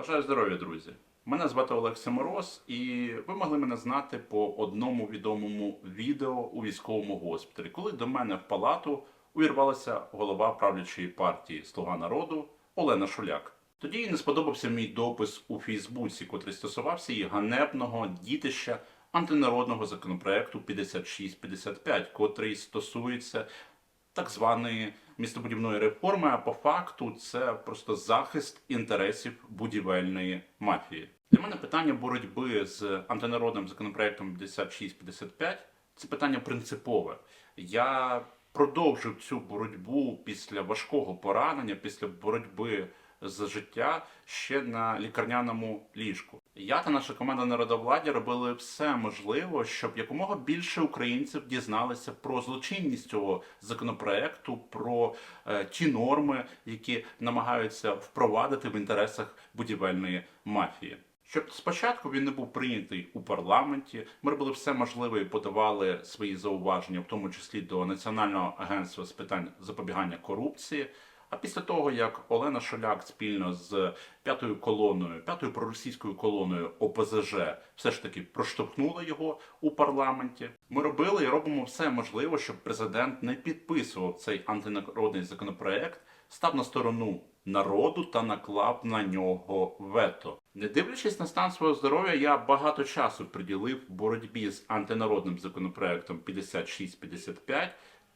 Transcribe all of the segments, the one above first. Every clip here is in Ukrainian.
Бажаю здоров'я, друзі! Мене звати Олег Семороз, і ви могли мене знати по одному відомому відео у військовому госпіталі, коли до мене в палату увірвалася голова правлячої партії Слуга народу Олена Шуляк. Тоді їй не сподобався мій допис у Фейсбуці, котрий стосувався її ганебного дітища антинародного законопроекту 5655, котрий стосується так званої містобудівної реформи, а по факту це просто захист інтересів будівельної мафії. Для мене питання боротьби з антинародним законопроектом 5655 це питання принципове. Я продовжив цю боротьбу після важкого поранення, після боротьби за життя ще на лікарняному ліжку. Я та наша команда народовладдя робили все можливе, щоб якомога більше українців дізналися про злочинність цього законопроекту, про е, ті норми, які намагаються впровадити в інтересах будівельної мафії. Щоб спочатку він не був прийнятий у парламенті, ми робили все можливе і подавали свої зауваження, в тому числі до Національного агентства з питань запобігання корупції. А після того, як Олена Шоляк спільно з п'ятою колоною, п'ятою проросійською колоною ОПЗЖ все ж таки проштовхнула його у парламенті, ми робили і робимо все можливе, щоб президент не підписував цей антинародний законопроект, став на сторону народу та наклав на нього вето. Не дивлячись на стан свого здоров'я, я багато часу приділив боротьбі з антинародним законопроектом 5655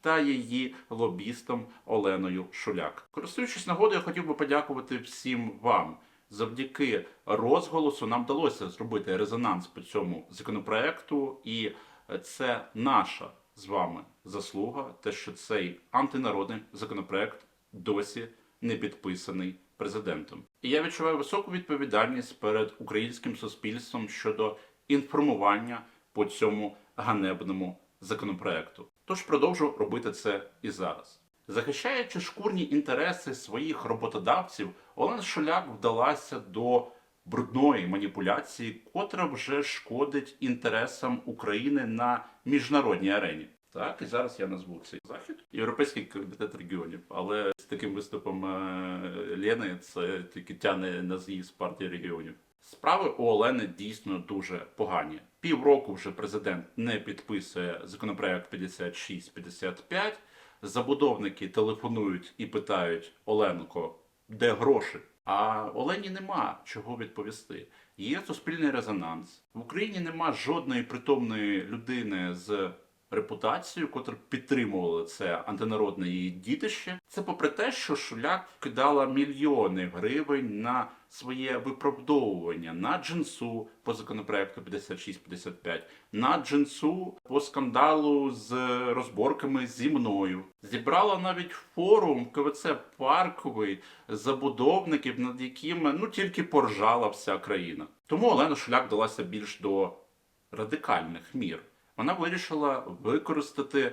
та її лобістом Оленою Шуляк. Користуючись нагодою, я хотів би подякувати всім вам. Завдяки розголосу нам вдалося зробити резонанс по цьому законопроекту, і це наша з вами заслуга, те, що цей антинародний законопроект досі не підписаний президентом. І я відчуваю високу відповідальність перед українським суспільством щодо інформування по цьому ганебному законопроекту. Тож продовжу робити це і зараз. Захищаючи шкурні інтереси своїх роботодавців, Олена Шуляк вдалася до брудної маніпуляції, котра вже шкодить інтересам України на міжнародній арені. Так, і зараз я назву цей захід Європейський комітет регіонів. Але з таким виступом е, Лени це тільки тяне на з'їзд партії регіонів. Справи у Олени дійсно дуже погані. Півроку вже президент не підписує законопроект 5655. Забудовники телефонують і питають Оленко, де гроші? А Олені нема чого відповісти. Є суспільний резонанс. В Україні нема жодної притомної людини з репутацією, котра підтримувала це антинародне її дітище. Це попри те, що Шуляк вкидала мільйони гривень на своє виправдовування на джинсу по законопроекту 5655, на джинсу по скандалу з розборками зі мною. Зібрала навіть форум КВЦ парковий забудовників, над якими ну тільки поржала вся країна. Тому Олена Шуляк далася більш до радикальних мір. Вона вирішила використати е,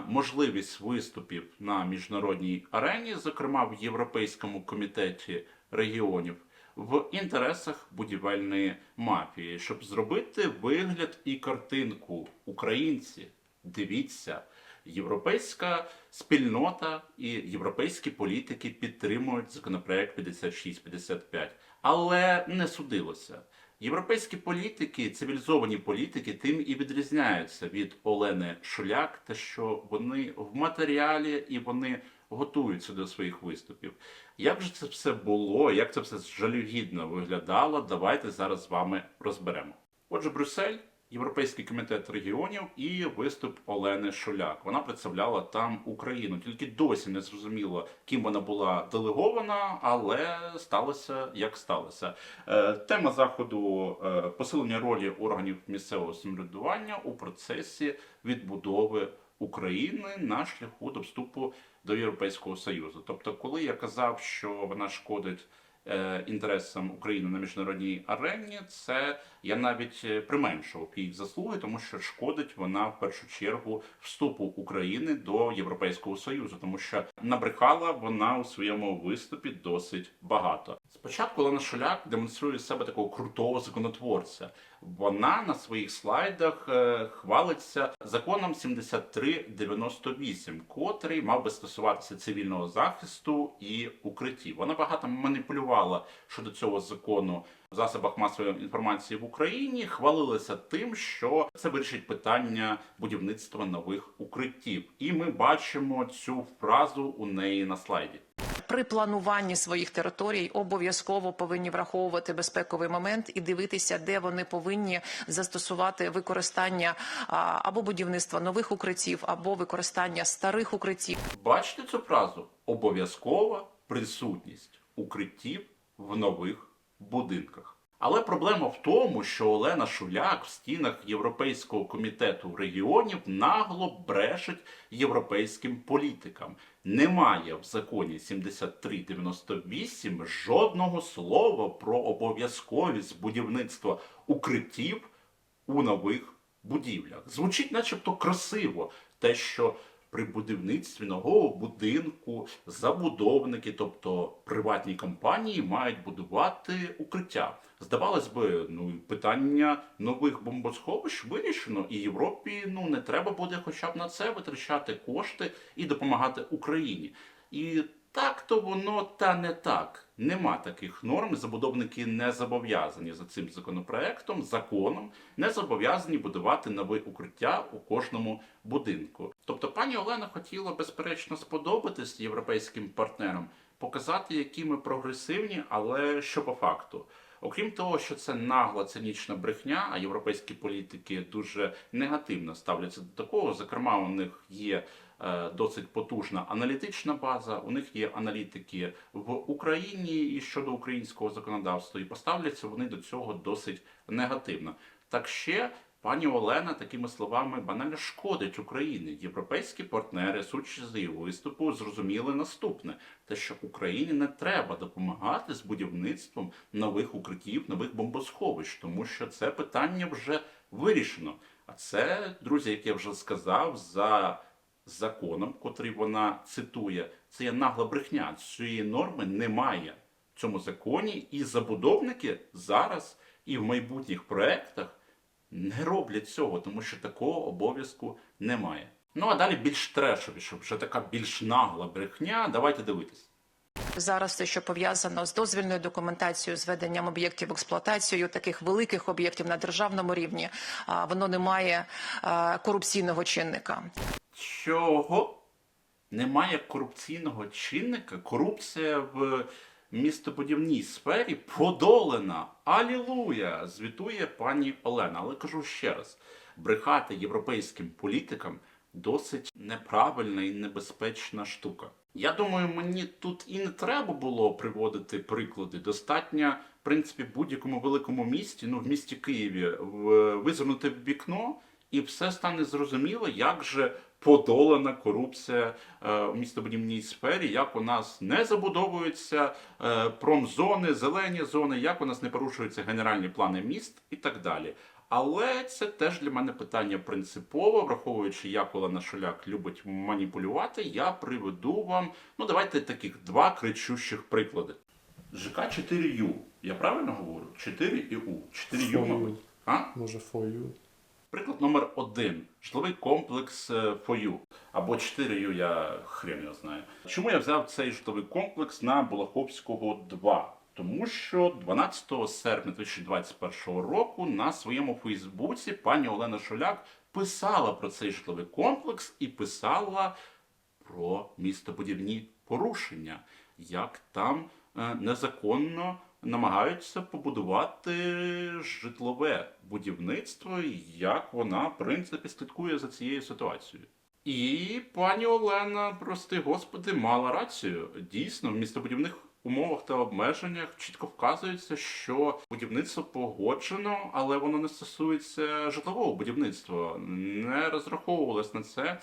можливість виступів на міжнародній арені, зокрема в Європейському комітеті регіонів, в інтересах будівельної мафії, щоб зробити вигляд і картинку українці. Дивіться, європейська спільнота і європейські політики підтримують законопроект 5655, але не судилося. Європейські політики, цивілізовані політики, тим і відрізняються від Олени Шуляк, те, що вони в матеріалі і вони готуються до своїх виступів. Як же це все було, як це все жалюгідно виглядало, давайте зараз з вами розберемо. Отже, Брюссель, Європейський комітет регіонів і виступ Олени Шуляк. Вона представляла там Україну. Тільки досі не зрозуміло, ким вона була делегована, але сталося як сталося. Е, Тема заходу е, посилення ролі органів місцевого самоврядування у процесі відбудови України на шляху до вступу до Європейського Союзу. Тобто, коли я казав, що вона шкодить інтересам України на міжнародній арені, це я навіть е, применшував їх заслуги, тому що шкодить вона в першу чергу вступу України до Європейського Союзу, тому що набрехала вона у своєму виступі досить багато. Спочатку Олена Шуляк демонструє себе такого крутого законотворця. Вона на своїх слайдах е, хвалиться законом 7398, котрий мав би стосуватися цивільного захисту і укриттів. Вона багато маніпулювала щодо цього закону в засобах масової інформації в Україні, хвалилися тим, що це вирішить питання будівництва нових укриттів. І ми бачимо цю фразу у неї на слайді. При плануванні своїх територій обов'язково повинні враховувати безпековий момент і дивитися, де вони повинні застосувати використання або будівництва нових укриттів, або використання старих укриттів. Бачите цю фразу? Обов'язкова присутність укриттів в нових будинках. Але проблема в тому, що Олена Шуляк в стінах Європейського комітету регіонів нагло брешить європейським політикам. Немає в законі 7398 жодного слова про обов'язковість будівництва укриттів у нових будівлях. Звучить, начебто, красиво, те, що при будівництві нового будинку забудовники, тобто приватні компанії, мають будувати укриття. Здавалось би, ну питання нових бомбосховищ вирішено, і Європі ну не треба буде хоча б на це витрачати кошти і допомагати Україні. І так то воно та не так. Нема таких норм. Забудовники не зобов'язані за цим законопроектом, законом, не зобов'язані будувати нове укриття у кожному будинку. Тобто, пані Олена хотіла безперечно сподобатись європейським партнерам, показати, які ми прогресивні, але що по факту. Окрім того, що це нагла цинічна брехня, а європейські політики дуже негативно ставляться до такого. Зокрема, у них є досить потужна аналітична база. У них є аналітики в Україні і щодо українського законодавства, і поставляться вони до цього досить негативно. Так ще пані Олена такими словами банально шкодить Україні. Європейські партнери, судячи з її виступу, зрозуміли наступне: те, що Україні не треба допомагати з будівництвом нових укриттів, нових бомбосховищ, тому що це питання вже вирішено. А це, друзі, як я вже сказав, за законом, котрий вона цитує, це є нагла брехня. Цієї норми немає в цьому законі, і забудовники зараз і в майбутніх проектах не роблять цього, тому що такого обов'язку немає. Ну а далі більш трешовіше, вже така більш нагла брехня. Давайте дивитись. Зараз все, що пов'язано з дозвільною документацією, з веденням об'єктів в експлуатацію, таких великих об'єктів на державному рівні, воно не має корупційного чинника. Чого немає корупційного чинника? Корупція в містобудівній сфері подолана. Алілуя! Звітує пані Олена. Але кажу ще раз: брехати європейським політикам досить неправильна і небезпечна штука. Я думаю, мені тут і не треба було приводити приклади. Достатньо, в принципі, будь-якому великому місті, ну в місті Києві, визирнути в вікно, і все стане зрозуміло, як же подолана корупція е, у містобудівній сфері, як у нас не забудовуються е, промзони, зелені зони, як у нас не порушуються генеральні плани міст і так далі. Але це теж для мене питання принципове, враховуючи, як Олена Шуляк любить маніпулювати, я приведу вам, ну давайте таких два кричущих приклади. ЖК 4Ю. Я правильно говорю? 4 і У. 4Ю, мабуть. А? Може, фою. Приклад номер один. Житловий комплекс е, Фою. Або 4Ю, я хрен його знаю. Чому я взяв цей житловий комплекс на Балаховського 2? Тому що 12 серпня 2021 року на своєму Фейсбуці пані Олена Шуляк писала про цей житловий комплекс і писала про містобудівні порушення, як там е, незаконно намагаються побудувати житлове будівництво, як вона, в принципі, слідкує за цією ситуацією. І пані Олена, прости господи, мала рацію. Дійсно, в містобудівних умовах та обмеженнях чітко вказується, що будівництво погоджено, але воно не стосується житлового будівництва. Не розраховувалось на це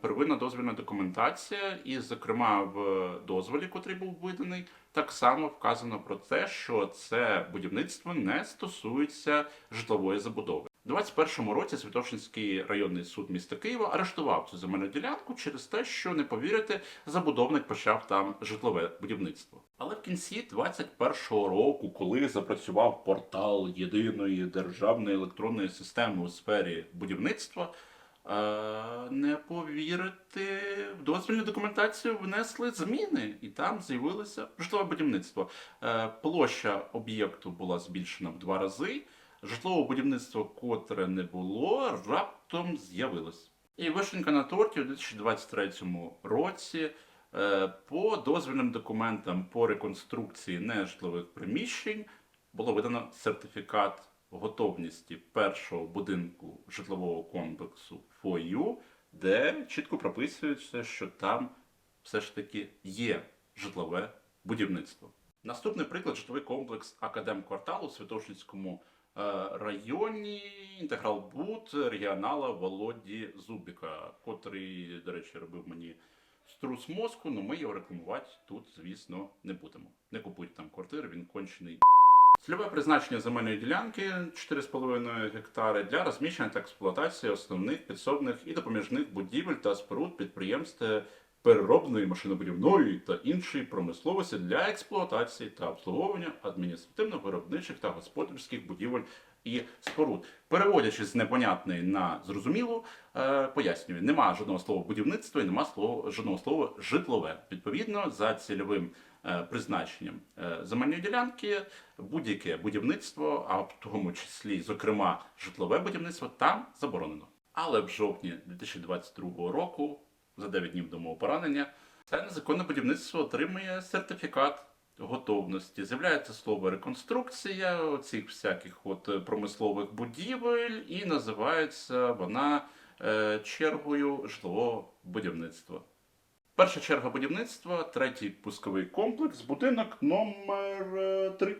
первинна дозвільна документація, і, зокрема, в дозволі, котрий був виданий, так само вказано про те, що це будівництво не стосується житлової забудови. У 21-му році Святошинський районний суд міста Києва арештував цю земельну ділянку через те, що не повірите, забудовник почав там житлове будівництво. Але в кінці 21-го року, коли запрацював портал єдиної державної електронної системи у сфері будівництва, Е, не повірити, в дозвільну документацію внесли зміни, і там з'явилося житлове будівництво. Е, площа об'єкту була збільшена в два рази. Житлове будівництво, котре не було, раптом з'явилось. І вишенька на торті у 2023 році е, по дозвільним документам по реконструкції нежитлових приміщень було видано сертифікат готовності першого будинку житлового комплексу ФОЮ, де чітко прописується, що там все ж таки є житлове будівництво. Наступний приклад житловий комплекс Академкварталу у Святошинському е, районі інтегралбуд регіонала Володі Зубіка, котрий, до речі, робив мені струс мозку, але ми його рекламувати тут, звісно, не будемо. Не купуйте там квартири, він кончений. Цільове призначення земельної ділянки 4,5 гектари для розміщення та експлуатації основних підсобних і допоміжних будівель та споруд підприємств переробної машинобудівної та іншої промисловості для експлуатації та обслуговування адміністративно-виробничих та господарських будівель і споруд. Переводячи з непонятної на зрозумілу, е, пояснюю, нема жодного слова будівництво і нема жодного слова житлове. Відповідно, за цільовим призначенням е, земельної ділянки, будь-яке будівництво, а в тому числі, зокрема, житлове будівництво, там заборонено. Але в жовтні 2022 року, за 9 днів до мого поранення, це незаконне будівництво отримує сертифікат готовності. З'являється слово реконструкція оцих всяких от е, промислових будівель, і називається вона е, чергою житлового будівництва. Перша черга будівництва, третій пусковий комплекс, будинок номер 3.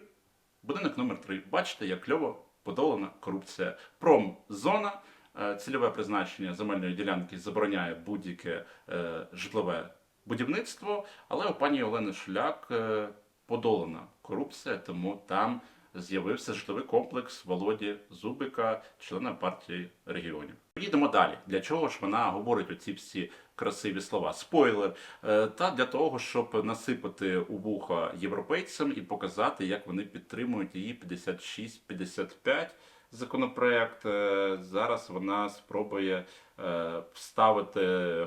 Будинок номер 3. Бачите, як кльово подолана корупція. Промзона, е, цільове призначення земельної ділянки забороняє будь-яке е, житлове будівництво, але у пані Олени Шуляк е, подолана корупція, тому там з'явився житловий комплекс Володі Зубика, члена партії регіонів. Їдемо далі. Для чого ж вона говорить оці всі красиві слова? Спойлер. Е, Та для того, щоб насипати у вуха європейцям і показати, як вони підтримують її 56-55 законопроект. Е, Зараз вона спробує е, вставити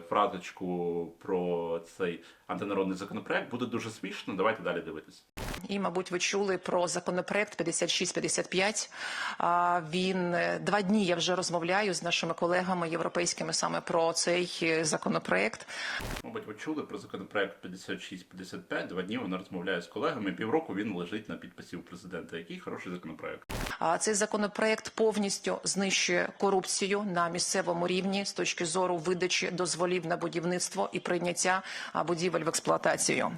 фразочку про цей антинародний законопроект. Буде дуже смішно. Давайте далі дивитися. І, мабуть, ви чули про законопроект 5655. А, Він е, два дні я вже розмовляю з нашими колегами європейськими саме про цей е, законопроект. Мабуть, ви чули про законопроект 56-55. Два дні вона розмовляє з колегами. Півроку він лежить на підписі у президента. Який хороший законопроект. А Цей законопроект повністю знищує корупцію на місцевому рівні з точки зору видачі дозволів на будівництво і прийняття будівель в експлуатацію.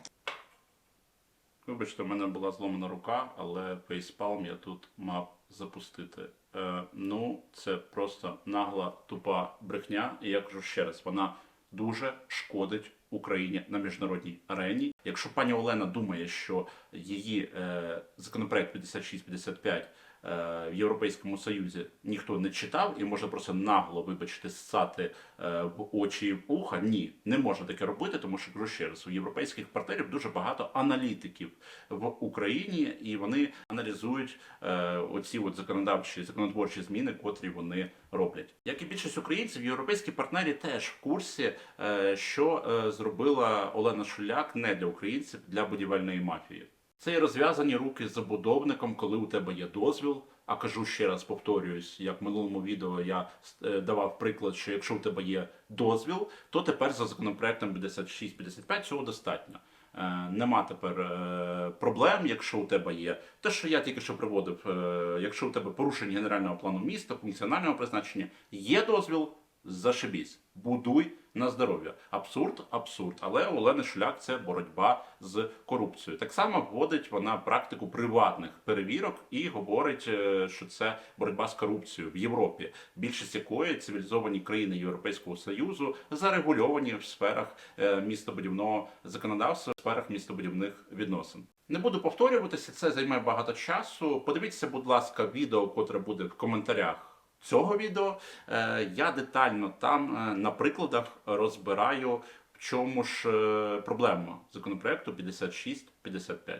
Вибачте, у мене була зломана рука, але фейспалм я тут мав запустити. Е, ну, це просто нагла, тупа брехня. І я кажу ще раз, вона дуже шкодить Україні на міжнародній арені. Якщо пані Олена думає, що її е, законопроект 56-55 е, в Європейському Союзі ніхто не читав і може просто нагло, вибачте, ссати е, в очі і в уха. Ні, не можна таке робити, тому що кажу ще раз, у європейських партнерів дуже багато аналітиків в Україні, і вони аналізують е, оці от законодавчі законотворчі зміни, котрі вони роблять. Як і більшість українців, європейські партнери теж в курсі, е, що е, зробила Олена Шуляк не для українців, для будівельної мафії. Це і розв'язані руки з забудовником, коли у тебе є дозвіл. А кажу ще раз, повторююсь, як в минулому відео я е, давав приклад, що якщо у тебе є дозвіл, то тепер за законопроектом 56-55 цього достатньо. Е, нема тепер е, проблем, якщо у тебе є те, що я тільки що приводив, е, якщо у тебе порушення генерального плану міста, функціонального призначення, є дозвіл, зашибісь, будуй на здоров'я. Абсурд, абсурд. Але Олени Шуляк це боротьба з корупцією. Так само вводить вона практику приватних перевірок і говорить, е, що це боротьба з корупцією в Європі, більшість якої цивілізовані країни Європейського союзу зарегульовані в сферах е, містобудівного законодавства, в сферах містобудівних відносин. Не буду повторюватися, це займе багато часу. Подивіться, будь ласка, відео, котре буде в коментарях цього відео. Е, Я детально там е, на прикладах розбираю, в чому ж е, проблема законопроекту 56-55.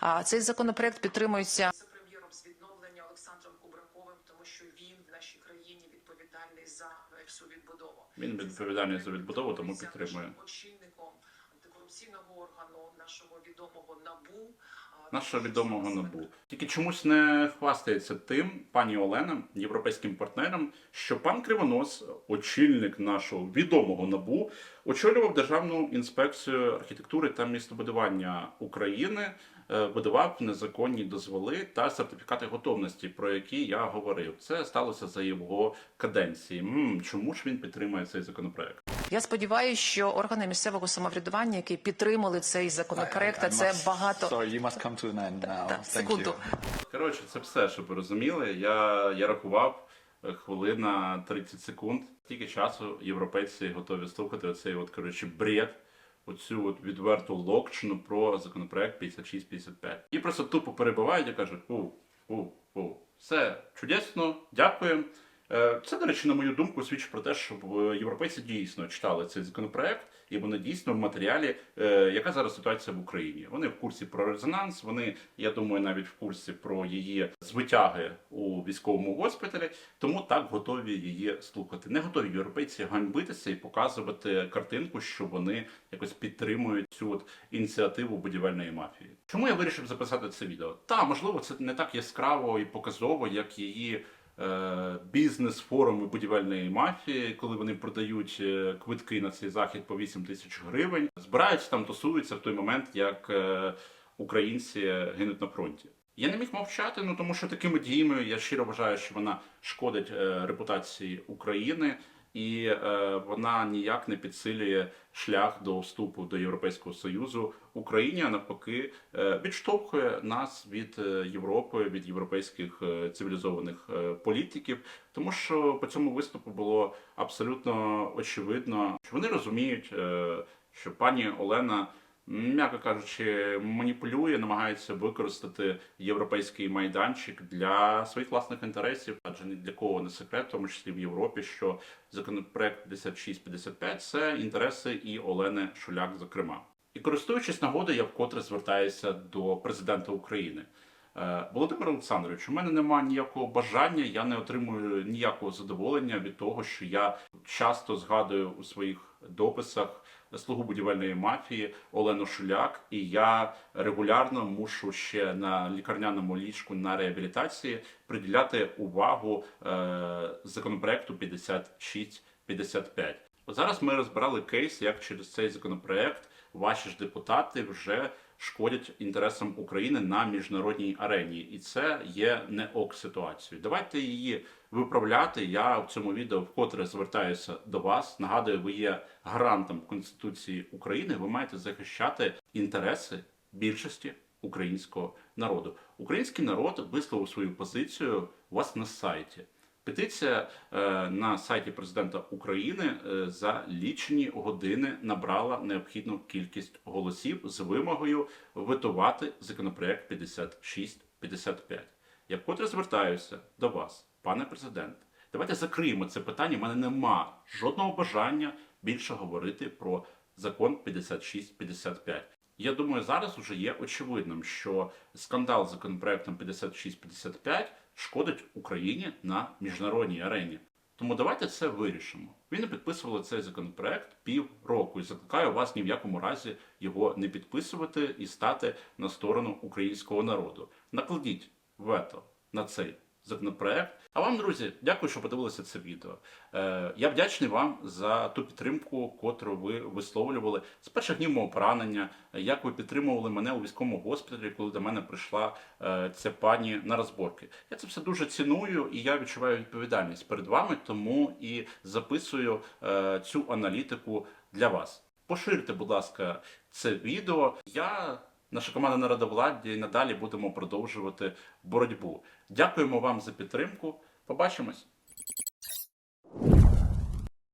А Цей законопроект підтримується прем'єром з відновлення Олександром Кубраковим, тому що він в нашій країні відповідальний за всю відбудову. Він відповідальний за відбудову, тому підтримує. Очільником антикорупційного органу нашого відомого НАБУ. Нашого відомого набу. Тільки чомусь не хвастається тим, пані Олена, європейським партнерам, що пан Кривонос, очільник нашого відомого набу, очолював Державну інспекцію архітектури та містобудування України, видавав незаконні дозволи та сертифікати готовності, про які я говорив. Це сталося за його каденції. М, чому ж він підтримує цей законопроект? Я сподіваюся, що органи місцевого самоврядування, які підтримали цей законопроект, а це must- багато Sorry, you must come to an end now. Thank секунду. you. Коротше, це все, щоб ви розуміли. Я, я рахував е, хвилина 30 секунд. Тільки часу європейці готові слухати оцей от, коротше, бред, оцю от відверту локчину про законопроект 5655. І просто тупо перебивають і кажуть: у, у, у, все чудесно, дякую. Е, Це, до речі, на мою думку, свідчить про те, що е, європейці дійсно читали цей законопроект, і вони дійсно в матеріалі, е, яка зараз ситуація в Україні. Вони в курсі про резонанс. Вони, я думаю, навіть в курсі про її звитяги у військовому госпіталі, тому так готові її слухати. Не готові європейці ганьбитися і показувати картинку, що вони якось підтримують цю от ініціативу будівельної мафії. Чому я вирішив записати це відео? Та можливо, це не так яскраво і показово, як її бізнес-форуми будівельної мафії, коли вони продають е, квитки на цей захід по 8 тисяч гривень, збираються там, тусуються в той момент, як е, українці гинуть на фронті. Я не міг мовчати, ну тому що такими діями я щиро вважаю, що вона шкодить е, репутації України. І е, вона ніяк не підсилює шлях до вступу до Європейського Союзу Україні, а навпаки, е, відштовхує нас від е, Європи, від європейських цивілізованих політиків, тому що по цьому виступу було абсолютно очевидно, що вони розуміють, що пані Олена. М'яко кажучи, маніпулює, намагається використати європейський майданчик для своїх власних інтересів, адже ні для кого не секрет, в тому числі в Європі, що законопроект 5655 – це інтереси і Олени Шуляк, зокрема. І користуючись нагодою, я вкотре звертаюся до президента України. Е, Володимир Олександрович, у мене немає ніякого бажання, я не отримую ніякого задоволення від того, що я часто згадую у своїх дописах слугу будівельної мафії Олену Шуляк, і я регулярно мушу ще на лікарняному ліжку на реабілітації приділяти увагу е, законопроекту 5655. От зараз ми розбирали кейс, як через цей законопроект ваші ж депутати вже шкодять інтересам України на міжнародній арені, і це є не ок ситуацією. Давайте її виправляти. Я в цьому відео вкотре звертаюся до вас. Нагадую, ви є гарантом Конституції України. Ви маєте захищати інтереси більшості українського народу. Український народ висловив свою позицію у вас на сайті. Петиція е, на сайті президента України е, за лічені години набрала необхідну кількість голосів з вимогою витувати законопроект 5655. Я вкотре звертаюся до вас, пане президент. Давайте закриємо це питання. У мене нема жодного бажання більше говорити про закон 5655. Я думаю, зараз вже є очевидним, що скандал з законопроектом 5655 шкодить Україні на міжнародній арені. Тому давайте це вирішимо. Ви не підписували цей законопроект півроку і закликаю вас ні в якому разі його не підписувати і стати на сторону українського народу. Накладіть вето на цей законопроект. А вам, друзі, дякую, що подивилися це відео. Е, я вдячний вам за ту підтримку, котру ви висловлювали з перших днів мого поранення, як ви підтримували мене у військовому госпіталі, коли до мене прийшла е, ця пані на розборки. Я це все дуже ціную і я відчуваю відповідальність перед вами, тому і записую е, цю аналітику для вас. Поширте, будь ласка, це відео. Я Наша команда народовладдя і надалі будемо продовжувати боротьбу. Дякуємо вам за підтримку. Побачимось.